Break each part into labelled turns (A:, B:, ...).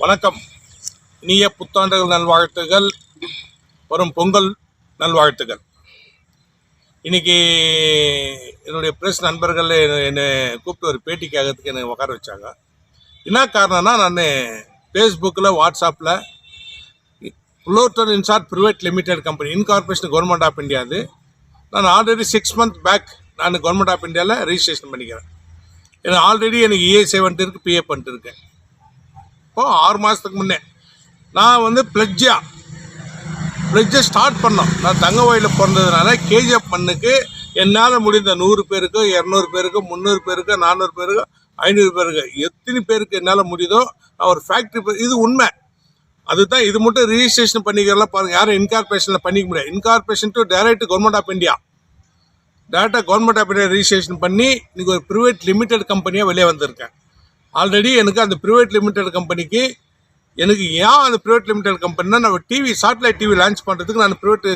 A: வணக்கம். இனிய புத்தாண்டுகள் நல்வாழ்த்துகள். வரும் பொங்கல் நல்வாழ்த்துகள். இன்னைக்கு என்னுடைய ப்ரெஸ் நண்பர்கள் என்னை- என்னை கூப்பிட்டு ஒரு பேட்டி கேட்கறதுக்கு என்னை உட்கார வச்சாங்க. என்ன காரணம்னா நான் ஃபேஸ்புக்கில் வாட்ஸ்அப்பில் புலோட்டர் instar private limited company incorporation government of இந்தியாது நான் ஆல்ரெடி சிக்ஸ் மந்த் பேக் நான் கவர்மெண்ட் ஆஃப் இந்தியாவில் ரிஜிஸ்ட்ரேஷன் பண்ணிக்கிறேன். எனக்கு ஆல்ரெடி எனக்கு இஎஸ்ஐ வந்துட்டு இருக்கு பிஏ பண்ணிட்டு இருக்கேன். இப்போ ஆறு மாதத்துக்கு முன்னே நான் வந்து பிளட்ஜா பிளட்ஜை ஸ்டார்ட் பண்ணோம். நான் தங்க வயலில் பிறந்ததுனால கேஜிஎஃப் மண்ணுக்கு என்னால் முடிந்த நூறு பேருக்கு இரநூறு பேருக்கு முந்நூறு பேருக்கு நானூறு பேருக்கு ஐநூறு பேருக்கு எத்தனை பேருக்கு என்னால் முடியுதோ நான் ஒரு ஃபேக்ட்ரி இது உண்மை. அதுதான் இது மட்டும் ரிஜிஸ்ட்ரேஷன் பண்ணிக்கிறலாம் பாருங்கள் யாரும் இன்கார்பரேஷனில் பண்ணிக்க முடியாது. Incorporation to direct government of India டேரெக்டாக கவர்மெண்ட் ஆஃப் இந்தியா ரிஜிஸ்ட்ரேஷன் பண்ணி இன்னைக்கு ஒரு ப்ரைவேட் லிமிடெட் கம்பெனியாக வெளியே வந்திருக்கேன். ஆல்ரெடி எனக்கு அந்த ப்ரைவேட் லிமிடெட் கம்பெனிக்கு எனக்கு ஏன் அந்த ப்ரைவேட் லிமிடெட் கம்பெனினா நம்ம டிவி சேட்டலைட் டிவி லான்ச் பண்ணுறதுக்கு நான் ப்ரைவேட்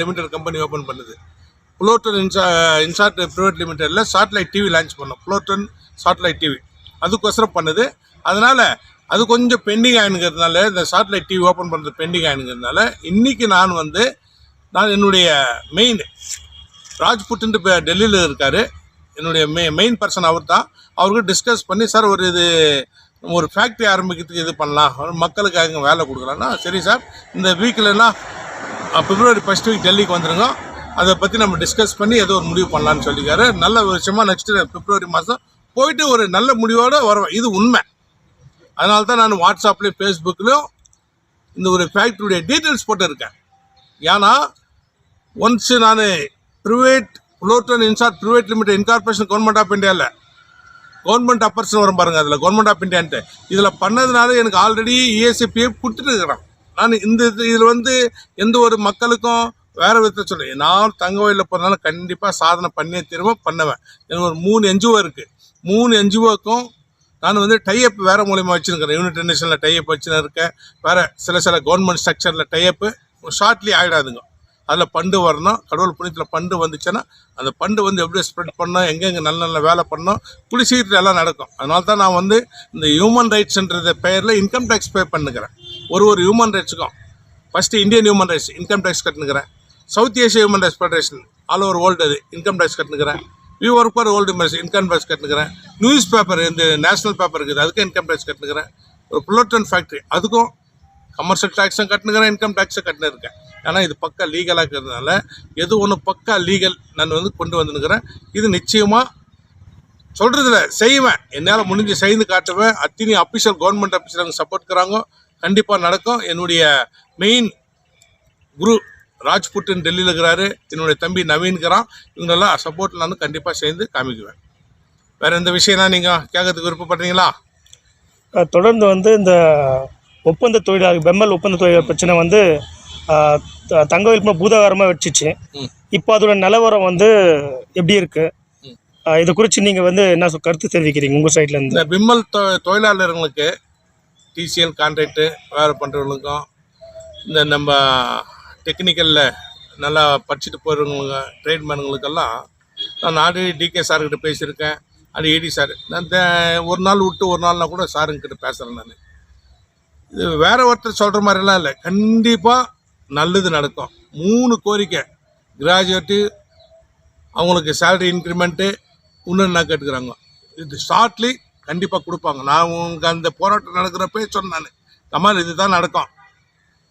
A: லிமிடெட் கம்பெனி ஓப்பன் பண்ணுது. புளோட்டன் இன்சா இன்சாட் ப்ரைவேட் லிமிடெடில் சேட்டலைட் டிவி லான்ச் பண்ணோம். புளோட்டன் சேட்டலைட் டிவி அதுக்கொசரம் பண்ணுது. அதனால் அது கொஞ்சம் பெண்டிங் ஆகினுங்கிறதுனால இந்த சேட்டலைட் டிவி ஓப்பன் பண்ணுறது பெண்டிங் ஆகினுங்கிறதுனால இன்றைக்கி நான் வந்து நான் என்னுடைய மெயின் ராஜ்புட்டுன்ட்டு டெல்லியில் இருக்கார். என்னுடைய மெ மெயின் பர்சன் அவர் தான் அவருக்கு டிஸ்கஸ் பண்ணி சார் ஒரு இது ஒரு ஃபேக்ட்ரி ஆரம்பிக்கிறதுக்கு இது பண்ணலாம். மக்களுக்கு மக்களுக்காக வேலை கொடுக்கலாம்னா சரி சார் இந்த வீக்கில்னா பிப்ரவரி ஃபஸ்ட் வீக் டெல்லிக்கு வந்துருங்க. அதை பற்றி நம்ம டிஸ்கஸ் பண்ணி ஏதோ ஒரு முடிவு பண்ணலான்னு சொல்லிக்காரு. நல்ல விஷயமா நெக்ஸ்ட்டு பிப்ரவரி மாதம் போயிட்டு ஒரு நல்ல முடிவோடு வருவேன். இது உண்மை. அதனால தான் நான் வாட்ஸ்அப்லேயும் ஃபேஸ்புக்லேயும் இந்த ஒரு ஃபேக்ட்ரியுடைய டீட்டெயில்ஸ் போட்டிருக்கேன். ஏன்னா ஒன்ஸ் நான் ப்ரைவேட் புலோட்டன் instar private limited incorporation government of இந்தியாவில் கவர்மெண்ட் அப்பர்ஸ்னு வரும் பாருங்க அதில் கவர்மெண்ட் ஆஃப் இந்தியான்ட்டு இதில் பண்ணதுனால எனக்கு ஆல்ரெடி இஎஸ்சிபிஎஃப் கொடுத்துட்டு இருக்கிறேன். நான் இந்த இது- இதில் வந்து எந்த ஒரு மக்களுக்கும் வேறு விதத்தை சொல்லுவேன் நான் தங்க வயலில் போகிறதுனால கண்டிப்பாக சாதனை பண்ணியே திரும்ப பண்ணுவேன். எனக்கு ஒரு மூணு என்ஜிஓ இருக்குது மூணு என்ஜிஓக்கும் நான் வந்து டைஅப் வேறு மூலியமாக வச்சுருக்கிறேன். யூனிட் நேஷனில் டைஅப் வச்சுன்னு இருக்கேன் வேறு சில சில கவர்மெண்ட் ஸ்ட்ரக்சரில் டைஅப்பு ஷார்ட்லி ஆகிடாதுங்க அதில் பண்டு வரணும். கடவுள் புண்ணியத்தில் பண்டு வந்துச்சுன்னா அந்த பண்டு வந்து எப்படி ஸ்ப்ரெட் பண்ணோம் எங்கெங்கே நல்ல நல்ல வேலை பண்ணோம் குளி எல்லாம் நடக்கும். அதனால தான் நான் வந்து இந்த ஹியூமன் ரைட்ஸ்ன்றத பெயரில் இன்கம் டேக்ஸ் பே பண்ணுக்கிறேன் ஒரு ஒரு human ரைட்ஸுக்கும் first Indian human rights income tax கட்டுனுக்கிறேன். South Asia human rights federation all over world அது income tax கட்டுனுக்கிறேன். We work for old mess income tax கட்டுனுக்கிறேன். News paper இந்த நேஷனல் பேப்பர் இருக்குது அதுக்கும் income tax கட்டுனுக்கிறேன். ஒரு புல்லட்டன் factory அதுக்கும் commercial டேக்ஸும் கட்டுனுக்கிறேன் income டேக்ஸும் கட்டுன்னு இருக்கேன் ஆனால் இது பக்கா லீகலாக இருக்கிறதுனால எது ஒன்று பக்கா லீகல் நான் வந்து கொண்டு வந்துனுக்கிறேன். இது நிச்சயமாக சொல்கிறதில்ல செய்வேன். என்னால் முடிஞ்சு செய்து காட்டுவேன். அத்தினி அஃபிஷியல் கவர்மெண்ட் ஆஃபீஸர் எனக்கு சப்போர்ட் கண்டிப்பாக நடக்கும். என்னுடைய மெயின் குரு ராஜ்புட்டின் டெல்லியில் இருக்கிறாரு. என்னுடைய தம்பி நவீன்கிறான் இவங்களெல்லாம் சப்போர்ட் நான் கண்டிப்பாக சேர்ந்து காமிக்குவேன். வேறு எந்த விஷயம்னா நீங்கள் கேட்கறதுக்கு விருப்பப்படுறீங்களா?
B: தொடர்ந்து வந்து இந்த ஒப்பந்த தொழிலாளர் பெம்மல் ஒப்பந்த தொழிலாளர் பிரச்சனை வந்து அஹ், த- தங்கவேல் பூதாகாரமாக வச்சுச்சு. இப்போ அதோட நிலவரம் வந்து எப்படி இருக்கு?
A: ம்.
B: அஹ், இது குறித்து நீங்கள் வந்து என்ன கருத்து தெரிவிக்கிறீங்க உங்கள் சைட்ல இருந்து?
A: இந்த பிம்மல் தொ தொழிலாளர்களுக்கு டிசிஎல் கான்ட்ராக்டு வேலை பண்ணுறவங்களுக்கும் இந்த நம்ம டெக்னிக்கலில் நல்லா படிச்சுட்டு போகிறவங்க ட்ரேட்மேனுங்களுக்கெல்லாம் நான் ஆல்ரெடி டிகே சார்கிட்ட பேசியிருக்கேன். அது ஏடி சார் நான் ஒரு நாள் விட்டு ஒரு நாள்னா கூட சாருங்கிட்ட பேசுகிறேன் நான். இது வேற ஒருத்தர் சொல்கிற மாதிரிலாம் இல்லை. கண்டிப்பாக நல்லது நடக்கும். மூணு கோரிக்கை. கிராஜுவேட்டு அவங்களுக்கு சேலரி இன்க்ரிமெண்ட்டு இன்னொன்னா என்ன கேட்டுக்கிறாங்க? இது ஷார்ட்லி கண்டிப்பாக கொடுப்பாங்க. நான் உங்களுக்கு அந்த போராட்டம் நடக்கிறப்பே சொன்னேன் கமால் இது இதுதான் நடக்கும்.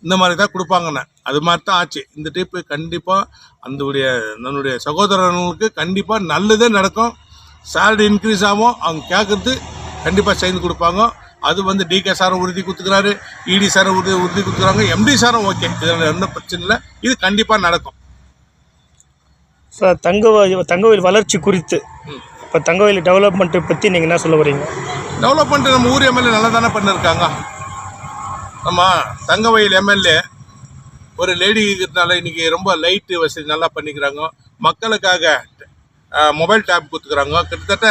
A: இந்த மாதிரி தான் கொடுப்பாங்கண்ணே அது மாதிரி தான் ஆச்சு. இந்த டைப்பு கண்டிப்பாக அந்தவுடைய நம்முடைய சகோதரர்களுக்கு கண்டிப்பாக நல்லதே நடக்கும். சேலரி இன்க்ரீஸ் ஆகும். அவங்க கேட்குறது கண்டிப்பாக செய்து கொடுப்பாங்க. அது வந்து டிகே சாரும் உறுதி கொடுத்துக்கிறாரு இடி சாரும் உறுதி உறுதி கொடுத்துக்கிறாங்க. எம்டி சாரும் ஓகே இதில் எந்த பிரச்சனை இல்லை. இது கண்டிப்பாக நடக்கும்.
B: சார் தங்கவயல் தங்கவயல் வளர்ச்சி குறித்து. இப்போ தங்கவயல் டெவலப்மெண்ட்டை பற்றி நீங்கள் என்ன சொல்ல வரீங்க
A: டெவலப்மெண்ட் நம்ம ஊர் எம்எல்ஏ நல்லா தானே பண்ணியிருக்காங்க நம்ம தங்கவயல் எம்எல்ஏ ஒரு லேடி இருக்கிறதுனால இன்னைக்கு ரொம்ப லைட்டு வசதி நல்லா பண்ணிக்கிறாங்க. மக்களுக்காக மொபைல் டேப் கொடுத்துக்கிறாங்க. கிட்டத்தட்ட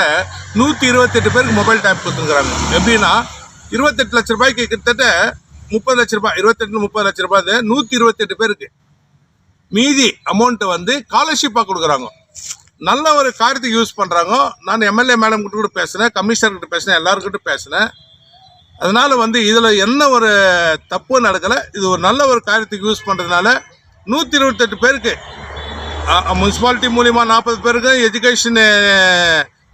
A: நூற்றி இருபத்தெட்டு பேருக்கு மொபைல் டேப் கொடுத்துருக்குறாங்க. எப்படின்னா இருபத்தெட்டு லட்ச ரூபாய்க்கு கிட்டத்தட்ட முப்பது லட்ச ரூபாய் இருபத்தெட்டு முப்பது லட்ச ரூபாய் நூற்றி இருபத்தெட்டு பேருக்கு மீதி அமௌண்ட்டை வந்து ஸ்காலர்ஷிப்பாக கொடுக்குறாங்க. நல்ல ஒரு காரியத்துக்கு யூஸ் பண்ணுறாங்க நான் எம்எல்ஏ மேடம் கிட்ட கூட பேசினேன் கமிஷனர் கிட்ட பேசினேன் எல்லாருக்கிட்ட பேசினேன். அதனால வந்து இதில் என்ன ஒரு தப்பு நடக்கலை இது ஒரு நல்ல ஒரு காரியத்துக்கு யூஸ் பண்ணுறதுனால நூற்றி இருபத்தெட்டு பேருக்கு முனிசிபாலிட்டி மூலிமா நாற்பது பேருக்கு எஜுகேஷன்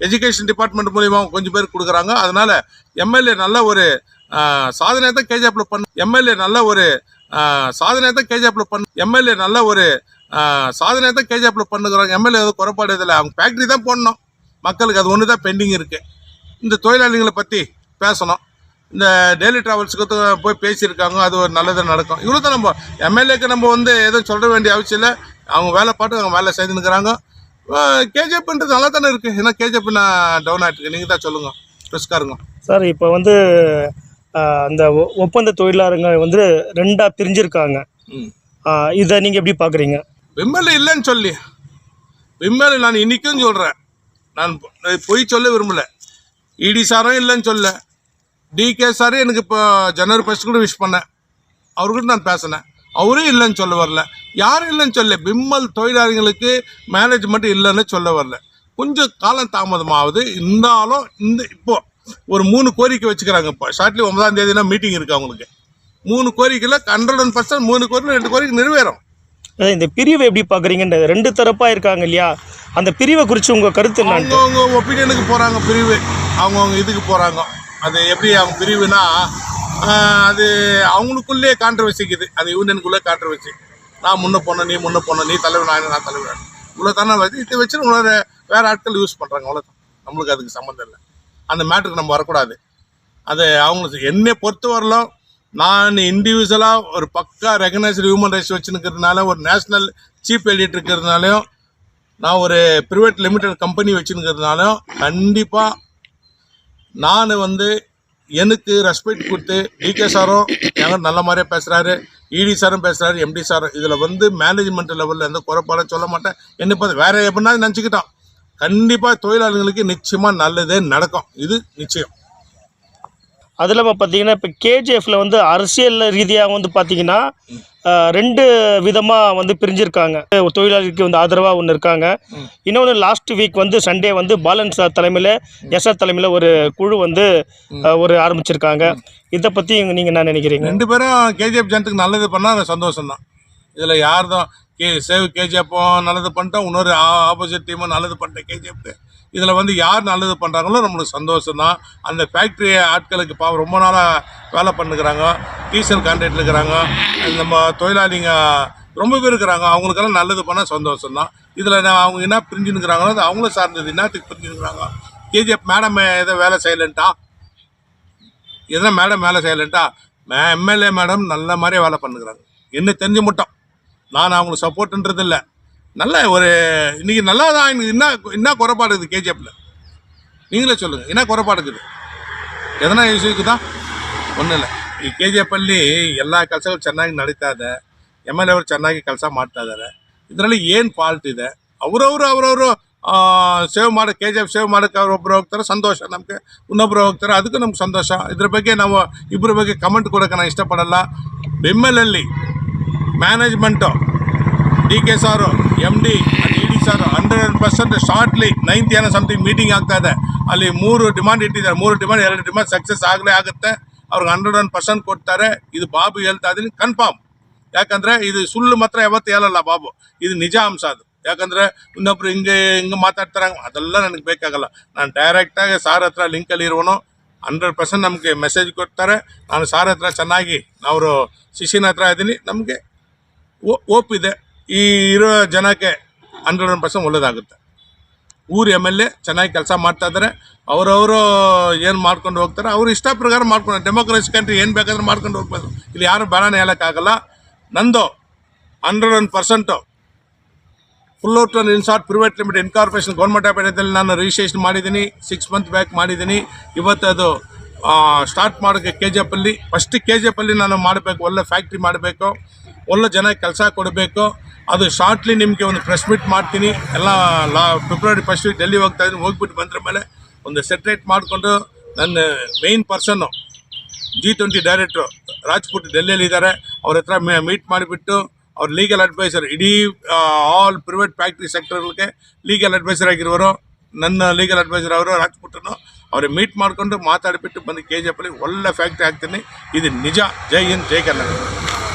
A: எஜுகேஷன் டிபார்ட்மெண்ட் மூலிமா கொஞ்சம் பேர் கொடுக்குறாங்க. அதனால் எம்எல்ஏ நல்ல ஒரு சாதனையை தான் கேஜாப்பில் பண்ண எம்எல்ஏ நல்ல ஒரு சாதனையை தான் கேஜாப்பில் பண்ண எம்எல்ஏ நல்ல ஒரு சாதனையை தான் கேஜாப்பில் பண்ணுகிறாங்க. எம்எல்ஏ எதுவும் குறைபாடு இதில் அவங்க ஃபேக்ட்ரி தான் போடணும். மக்களுக்கு அது ஒன்று தான் பெண்டிங் இருக்குது இந்த தொழிலாளிகளை பற்றி பேசணும். இந்த டெய்லி ட்ராவல்ஸுக்கு போய் பேசியிருக்காங்க. அது ஒரு நல்லது நடக்கும். இவ்வளோ தான் நம்ம எம்எல்ஏக்கு நம்ம வந்து எதுவும் சொல்ல வேண்டிய அவசியம் இல்லை. அவங்க வேலை பாட்டு அவங்க வேலை செய்துன்னுக்கிறாங்க. கேஜிஎஃப்ன்றது நல்லா தானே இருக்குது ஏன்னா கேஜிஎஃப் நான் டவுன் ஆகிட்டு நீங்கள் தான் சொல்லுங்கள் ரிஸ்காருங்க
B: சார் இப்போ வந்து அந்த ஒ- ஒப்பந்த தொழிலாளருங்க வந்து ரெண்டாக பிரிஞ்சிருக்காங்க. இதை நீங்கள் எப்படி பார்க்குறீங்க
A: விம்மல் இல்லைன்னு சொல்லி. விம்மல் நான் இன்னைக்கும் சொல்கிறேன் நான் பொய் சொல்ல விரும்பல. இடி சாரும் இல்லைன்னு சொல்ல டிகே சாரும் எனக்கு இப்போ ஜனவரி ஃபர்ஸ்ட் கூட விஷ் பண்ணேன். அவர்கிட்ட நான் பேசினேன். அவரும் இல்லைன்னு சொல்ல வரல. யாரும் இல்லைன்னு சொல்ல விம்மல் தொழிலாளிகளுக்கு மேனேஜ்மெண்ட் இல்லைன்னு சொல்ல வரல. கொஞ்சம் காலம் தாமதமாகுது இருந்தாலும் இந்த இப்போ ஒரு மூணு கோரிக்கை வச்சுக்கிறாங்க. இப்போ ஷார்ட்லி ஒன்பதாம் தேதினா மீட்டிங் இருக்கு அவங்களுக்கு. மூணு கோரிக்கையில் ஹண்ட்ரட் ஒன் பர்சன்ட் மூணு கோரிக்கை ரெண்டு கோரிக்கை நிறைவேறும்.
B: இந்த பிரிவை எப்படி பார்க்குறீங்கன்ற ரெண்டு தரப்பாக இருக்காங்க இல்லையா? அந்த பிரிவை குறித்து உங்கள் கருத்து என்னன்னு?
A: அவங்கவுங்க ஒப்பீனியனுக்கு போகிறாங்க பிரிவு. அவங்கவுங்க இதுக்கு போகிறாங்க அது எப்படி அவங்க பிரிவுனா அது அவங்களுக்குள்ளே கான்ட்ரவர்சிக்குது அது யூனியனுக்குள்ளே கான்ட்ரவர்சி நான் முன்ன போனேன் நீ முன்ன போனேன் நீ தலைவர் நான் நான் தலைவர். இவ்வளோ தானே வச்சு இதை வச்சு உங்களோட வேறு ஆட்கள் யூஸ் பண்ணுறாங்க அவ்வளோதான் நம்மளுக்கு அதுக்கு சம்மந்தம் இல்லை. அந்த மேட்டருக்கு நம்ம வரக்கூடாது. அது அவங்களுக்கு என்னை பொறுத்த நான் இண்டிவிஜுவலாக ஒரு பக்கா ரெகனைஸ்டு ஹியூமன் ரைட்ஸ் வச்சுருக்கிறதுனால ஒரு நேஷ்னல் சீஃப் எடிட் இருக்கிறதுனாலையும் நான் ஒரு ப்ரைவேட் லிமிடெட் கம்பெனி வச்சுருக்கிறதுனாலும் கண்டிப்பாக நான் வந்து எனக்கு ரெஸ்பெக்ட் கொடுத்து டிகே சாரும் எங்க நல்ல மாதிரியே பேசுகிறாரு இடி சாரும் பேசுகிறாரு எம்டி சாரும். இதில் வந்து மேனேஜ்மெண்ட் லெவலில் எந்த குறைபாட சொல்ல மாட்டேன். என்ன பார்த்து வேறு எப்படின்னா நினச்சிக்கிட்டோம். கண்டிப்பாக தொழிலாளர்களுக்கு நிச்சயமாக நல்லதே நடக்கும். இது நிச்சயம்.
B: அது இல்லாமல் பார்த்தீங்கன்னா இப்போ கேஜிஎஃப்ல வந்து அரசியல் ரீதியாக வந்து பார்த்தீங்கன்னா ரெண்டு விதமாக வந்து பிரிஞ்சிருக்காங்க. தொழிலாளிக்கு வந்து ஆதரவாக ஒன்று இருக்காங்க. இன்னொன்று லாஸ்ட் வீக் வந்து சண்டே வந்து பாலன் சார் தலைமையில் எஸ்ஆர் தலைமையில் ஒரு குழு வந்து ஒரு ஆரம்பிச்சிருக்காங்க. இதை பற்றி நீங்கள் என்ன நினைக்கிறீங்க?
A: ரெண்டு பேரும் கேஜிஎஃப் ஜனத்துக்கு நல்லது பண்ணால் சந்தோஷம் தான் இதில் யார் தான் கே சேவ் கேஜிஎஃப்பும் நல்லது பண்ணிட்டோம் இன்னொரு ஆப்போசிட் டீமும் நல்லது பண்ணிட்டேன் கேஜிஎஃப்க்கு இதில் வந்து யார் நல்லது பண்ணுறாங்களோ நம்மளுக்கு சந்தோஷம் தான். அந்த ஃபேக்ட்ரி ஆட்களுக்கு பாவம் ரொம்ப நாளாக வேலை பண்ணுக்கிறாங்க டீசல் கான்ட்ராக்டில் இருக்கிறாங்க. நம்ம தொழிலாளிங்க ரொம்ப பேர் இருக்கிறாங்க. அவங்களுக்கெல்லாம் நல்லது பண்ணால் சந்தோஷம் தான். இதில் நான் அவங்க என்ன பிரிஞ்சுனுக்குறாங்களோ அது அவங்களும் சார்ந்தது. என்னத்துக்கு பிரிஞ்சுனுக்குறாங்க கேஜிஎஃப் மேடம் எதோ வேலை செய்யலன்ட்டா? எதனா மேடம் வேலை செய்யலன்ட்டா? மே எம்எல்ஏ மேடம் நல்ல மாதிரியே வேலை பண்ணுக்கிறாங்க என்ன தெரிஞ்சு மட்டும். நான் அவங்களுக்கு சப்போர்ட்ன்றது இல்லை நல்ல ஒரு இன்றைக்கி நல்லா தான் எனக்கு என்ன என்ன குறைபாடு இருக்குது கேஜிஎஃப்பில் நீங்களே சொல்லுங்கள் என்ன குறைபாடு இருக்குது எதனா இஷ்யூ இருக்குதா ஒன்றும் ಇಲ್ಲ ಈ ಕೆ ಜಿ ಎಫಲ್ಲಿ ಎಲ್ಲ ಕೆಲಸಗಳು ಚೆನ್ನಾಗಿ ನಡೀತಾ ಇದೆ ಎಮ್ ಎಲ್ ಎ ಅವರು ಚೆನ್ನಾಗಿ ಕೆಲಸ ಮಾಡ್ತಾ ಇದ್ದಾರೆ ಇದರಲ್ಲಿ ಏನು ಫಾಲ್ಟ್ ಇದೆ ಅವರವರು ಅವರವರು ಸೇವ್ ಮಾಡೋ ಕೆ ಜಿ ಎಫ್ ಸೇವ್ ಮಾಡೋಕ್ಕೆ ಅವರೊಬ್ಬರು ಹೋಗ್ತಾರೆ ಸಂತೋಷ ನಮಗೆ ಇನ್ನೊಬ್ಬರು ಹೋಗ್ತಾರೆ ಅದಕ್ಕೂ ನಮ್ಗೆ ಸಂತೋಷ ಇದ್ರ ಬಗ್ಗೆ ನಾವು ಇಬ್ಬರ ಬಗ್ಗೆ ಕಮೆಂಟ್ ಕೊಡೋಕ್ಕೆ ನಾನು ಇಷ್ಟಪಡಲ್ಲ ಎಮ್ ಎಲ್ ಎಲ್ಲಿ management D K sir M D E D sir, hundred percent shortly ninth ಏನೋ ಸಮಥಿಂಗ್ ಮೀಟಿಂಗ್ ಆಗ್ತಾ ಇದೆ. ಅಲ್ಲಿ ಮೂರು ಡಿಮಾಂಡ್ ಇಟ್ಟಿದ್ದಾರೆ. ಮೂರು ಡಿಮಾಂಡ್ ಎರಡು ಡಿಮಾಂಡ್ ಸಕ್ಸಸ್ ಆಗಲೇ ಆಗುತ್ತೆ. ಅವ್ರಿಗೆ ಹಂಡ್ರೆಡ್ ಒನ್ ಪರ್ಸೆಂಟ್ ಕೊಡ್ತಾರೆ. ಇದು ಬಾಬು ಹೇಳ್ತಾ ಇದ್ದೀನಿ ಕನ್ಫರ್ಮ್ ಯಾಕಂದ್ರೆ ಇದು ಸುಳ್ಳು ಮಾತ್ರ ಯಾವತ್ತೂ ಹೇಳಲ್ಲ ಬಾಬು. ಇದು ನಿಜ ಅಂಶ ಅದು. ಯಾಕಂದ್ರೆ ಇನ್ನೊಬ್ರು ಹಿಂಗೆ ಹಿಂಗೆ ಮಾತಾಡ್ತಾರೆ, ಅದೆಲ್ಲ ನನಗೆ ಬೇಕಾಗಲ್ಲ. ನಾನು ಡೈರೆಕ್ಟಾಗಿ ಸಾರ್ ಹತ್ರ ಲಿಂಕಲ್ಲಿ ಇರುವನು ಹಂಡ್ರೆಡ್ ಪರ್ಸೆಂಟ್ ನಮಗೆ ಮೆಸೇಜ್ ಕೊಡ್ತಾರೆ. ನಾನು ಸಾರ್ ಹತ್ರ ಚೆನ್ನಾಗಿ ಅವರು ಶಿಶಿನ ಹತ್ರ ಇದ್ದೀನಿ. ನಮಗೆ ಓಪ್ ಇದೆ ಈ ಇರೋ ಜನಕ್ಕೆ ಹಂಡ್ರೆಡ್ ಒನ್ ಪರ್ಸೆಂಟ್ ಒಳ್ಳೇದಾಗುತ್ತೆ. ಊರು ಎಂ ಎಲ್ ಎ ಚೆನ್ನಾಗಿ ಕೆಲಸ ಮಾಡ್ತಾ ಇದ್ದಾರೆ ಅವರವರು ಏನು ಮಾಡ್ಕೊಂಡು ಹೋಗ್ತಾರೆ, ಅವ್ರು ಇಷ್ಟ ಪ್ರಕಾರ ಮಾಡ್ಕೊಂಡು ಡೆಮೋಕ್ರಸಿ ಕಂಟ್ರಿ ಏನು ಬೇಕಾದ್ರೆ ಮಾಡ್ಕೊಂಡು ಹೋಗ್ಬೋದು. ಇಲ್ಲಿ ಯಾರು ಬೇಡನೇ ಹೇಳೋಕ್ಕಾಗಲ್ಲ ನಂದು hundred one percent full out in short private limited incorporation government of ಇಂಡಿಯಾದಲ್ಲಿ ನಾನು ರಿಜಿಸ್ಟ್ರೇಷನ್ ಮಾಡಿದ್ದೀನಿ. ಸಿಕ್ಸ್ ಮಂತ್ ಬ್ಯಾಕ್ ಮಾಡಿದ್ದೀನಿ. ಇವತ್ತು ಅದು ಸ್ಟಾರ್ಟ್ ಮಾಡೋಕ್ಕೆ ಕೆ ಜಿ ಎಫಲ್ಲಿ ಫಸ್ಟ್ ಕೆ ಜಿ ಎಫಲ್ಲಿ ನಾನು ಮಾಡಬೇಕು, ಒಳ್ಳೆ ಫ್ಯಾಕ್ಟ್ರಿ ಮಾಡಬೇಕು. ಒಳ್ಳೆ ಜನ ಕೆಲಸ ಕೊಡಬೇಕು. ಅದು ಶಾರ್ಟ್ಲಿ ನಿಮಗೆ ಒಂದು ಪ್ರೆಸ್ ಮೀಟ್ ಮಾಡ್ತೀನಿ. ಎಲ್ಲ ಲಾ ಫೆಬ್ರವರಿ ಫಸ್ಟ್ ವೀಕ್ ಡೆಲ್ಲಿ ಹೋಗ್ತಾ ಇದ್ದೀನಿ. ಹೋಗ್ಬಿಟ್ಟು ಬಂದ್ರ ಮೇಲೆ ಒಂದು ಸೆಟ್ರೇಟ್ ಮಾಡಿಕೊಂಡು ನನ್ನ main person G twenty director Rajput ಡೆಲ್ಲಿಯಲ್ಲಿ ಇದ್ದಾರೆ. ಅವ್ರ ಹತ್ರ ಮೀಟ್ ಮಾಡಿಬಿಟ್ಟು ಅವ್ರ ಲೀಗಲ್ ಅಡ್ವೈಸರ್ ಇಡೀ ಆಲ್ ಪ್ರೈವೇಟ್ ಫ್ಯಾಕ್ಟ್ರಿ ಸೆಕ್ಟರ್ಗಳಿಗೆ ಲೀಗಲ್ ಅಡ್ವೈಸರ್ ಆಗಿರುವರು ನನ್ನ ಲೀಗಲ್ ಅಡ್ವೈಸರ್ ಅವರು ರಾಜ್ಪುಟ್ಟನು ಅವ್ರಿಗೆ ಮೀಟ್ ಮಾಡಿಕೊಂಡು ಮಾತಾಡಿಬಿಟ್ಟು ಬಂದು ಕೆ ಜಿ ಎಫಲ್ಲಿ ಒಳ್ಳೆ ಫ್ಯಾಕ್ಟ್ರಿ ಹಾಕ್ತೀನಿ. ಇದು ನಿಜ. ಜೈ ಹಿಂದ್, ಜೈ ಕರ್ನಾಟಕ.